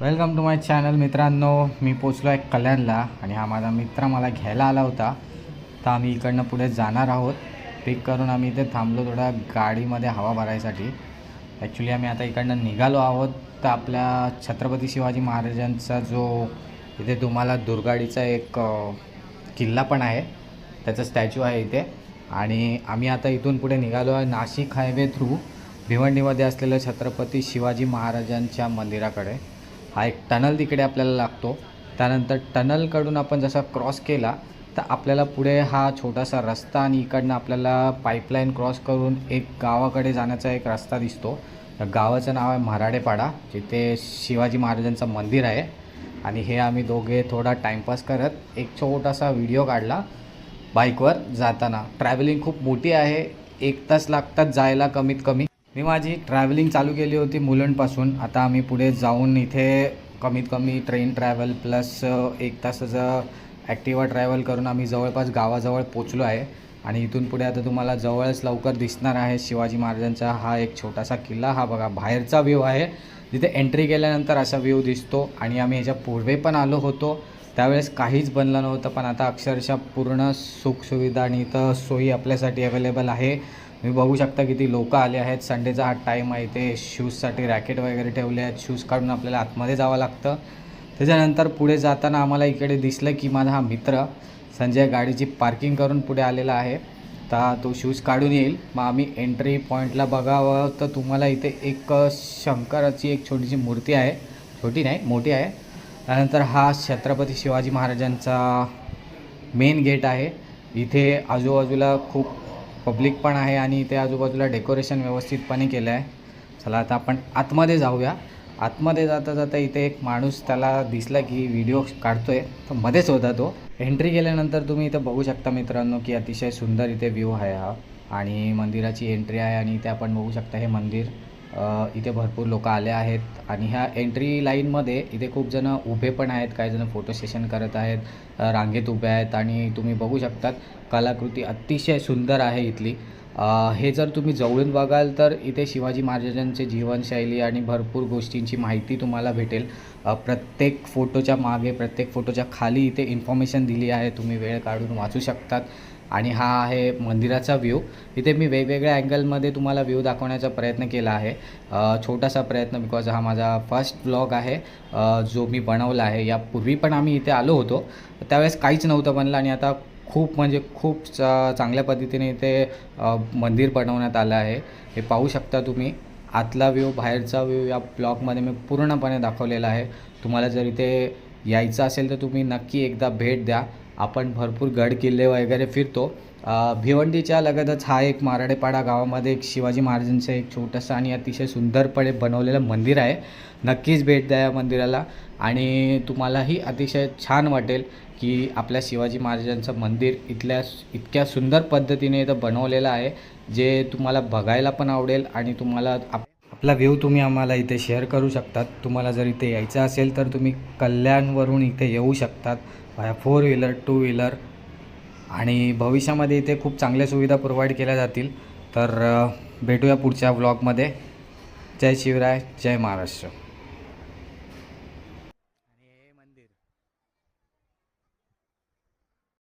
Welcome to my channel मित्रांनो. मी पोचलो आहे कल्याणला आणि हा माझा मित्र मला घ्यायला आला होता. तर आम्ही इकडनं पुढे जाणार आहोत. पिक करून आम्ही इथे थांबलो थोडा गाडीमध्ये हवा भरायसाठी. ॲक्च्युली आम्ही आता इकडनं निघालो आहोत. तर आपल्या छत्रपती शिवाजी महाराजांचा जो इथे तुम्हाला दुर्गाडीचा एक किल्ला पण आहे. त्याचा स्टॅच्यू आहे इथे. आणि आम्ही आता इथून पुढे निघालो आहे नाशिक हायवे थ्रू भिवंडीमध्ये असलेलं छत्रपती शिवाजी महाराजांच्या मंदिराकडे. हा एक टनल तिकडे आपल्याला लागतो. त्यानंतर टनलकडून आपण जसा क्रॉस केला तर आपल्याला पुढे हा छोटासा रस्ता आणि इकडनं आपल्याला पाईपलाईन क्रॉस करून एक गावाकडे जाण्याचा एक रस्ता दिसतो. गावाचं नाव आहे म्हाराडेपाडा जिथे शिवाजी महाराजांचं मंदिर आहे. आणि हे आम्ही दोघे थोडा टाईमपास करत एक छोटासा व्हिडिओ काढला बाईकवर जाताना. ट्रॅव्हलिंग खूप मोठी आहे. एक तास लागतात जायला कमीत कमी. मी माझी ट्रॅव्हलिंग चालू केली होती मुलंडपासून. आता आम्ही पुढे जाऊन इथे कमीत कमी ट्रेन ट्रॅव्हल प्लस एक तासाचं ॲक्टिवा ट्रॅव्हल करून आम्ही जवळपास गावाजवळ पोचलो आहे. आणि इथून पुढे आता तुम्हाला जवळच लवकर दिसणार आहे शिवाजी महाराजांचा हा एक छोटासा किल्ला. हा बघा बाहेरचा व्ह्यू आहे. जिथे एंट्री केल्यानंतर असा व्ह्यू दिसतो. आणि आम्ही ह्याच्या पूर्वे पण आलो होतो. त्यावेळेस काहीच बनलं नव्हतं पण आता अक्षरशः पूर्ण सुखसुविधा आणि इथं सोयी आपल्यासाठी अवेलेबल आहे. तुम्ही बघू शकता किती लोक आले आहेत. संडेचा हा टाईम आहे. इथे शूजसाठी रॅकेट वगैरे ठेवले आहेत. शूज काढून आपल्याला आतमध्ये जावं लागतं. त्याच्यानंतर पुढे जाताना आम्हाला इकडे दिसलं की माझा हा मित्र संजय गाडीची पार्किंग करून पुढे आलेला आहे. तर तो शूज काढून येईल. मग आम्ही एंट्री पॉईंटला बघावं. तर तुम्हाला इथे एक शंकराची एक छोटीशी मूर्ती आहे. छोटी नाही मोठी आहे. त्यानंतर हा छत्रपती शिवाजी महाराजांचा मेन गेट आहे. इथे आजूबाजूला खूप पब्लिक पण आहे आणि इथे आजूबाजूला डेकोरेशन व्यवस्थितपणे केलं आहे. चला आता आपण आतमध्ये जाऊया. आतमध्ये जाता जाता इथे एक माणूस त्याला दिसला की व्हिडिओ काढतो आहे तर मध्येच होता तो. एंट्री केल्यानंतर तुम्ही इथं बघू शकता मित्रांनो की अतिशय सुंदर इथे व्ह्यू आहे हा. आणि मंदिराची एंट्री आहे आणि इथे आपण बघू शकता हे मंदिर. इथे भरपूर लोक आले आहेत आणि ह्या एंट्री लाईनमध्ये इथे खूप जण उभे पण आहेत काही जण फोटो सेशन करत आहेत रांगेत उभे आहेत आणि तुम्ही बघू शकतात कलाकृती अतिशय सुंदर आहे इथली. हे जर तुम्ही जवळून बघाल तर इथे शिवाजी महाराजांचे जीवनशैली आणि भरपूर गोष्टींची माहिती तुम्हाला भेटेल. प्रत्येक फोटोच्या मागे प्रत्येक फोटोच्या खाली इथे इन्फॉर्मेशन दिली आहे तुम्ही वेळ काढून वाचू शकतात. आणि हा आहे मंदिराचा व्ह्यू इथे मी वेगवेगळ्या अँगलमध्ये तुम्हाला व्ह्यू दाखवण्याचा प्रयत्न केला आहे. छोटासा प्रयत्न बिकॉज हा माझा फर्स्ट ब्लॉग आहे. जो मी बनवला आहे. यापूर्वी पण आम्ही इथे आलो होतो. त्यावेळेस काहीच नव्हतं बनलं आणि आता खूप म्हणजे खूप चा चांगल्या पद्धतीने इथे मंदिर बनवण्यात आलं आहे. हे पाहू शकता तुम्ही. आतला व्ह्यू बाहेरचा व्ह्यू या ब्लॉगमध्ये मी पूर्णपणे दाखवलेला आहे. तुम्हाला जर इथे यायचं असेल तर तुम्ही नक्की एकदा भेट द्या. आपण भरपूर गड किल्ले वगैरे फिरतो. भिवंडीच्या लगतच हा एक माराडेपाडा गावामध्ये एक शिवाजी महाराजांचं एक छोटंसं आणि अतिशय सुंदरपणे बनवलेलं मंदिर आहे. नक्कीच भेट द्या या मंदिराला आणि तुम्हालाही अतिशय छान वाटेल की आपल्या शिवाजी महाराजांचं मंदिर इथल्या इतक्या सुंदर पद्धतीने इथं बनवलेलं आहे जे तुम्हाला बघायला पण आवडेल आणि तुम्हाला आप आपला व्ह्यू तुम्ही आम्हाला इथे शेअर करू शकतात. तुम्हाला जर इथे यायचं असेल तर तुम्ही कल्याणवरून इथे येऊ शकतात. फोर व्हीलर टू व्हीलर आणि भविष्यामध्ये इथे खूप चांगल्या सुविधा प्रोव्हाइड केल्या जातील. तर भेटूया पुढच्या ब्लॉगमध्ये जय शिवराय जय महाराष्ट्र.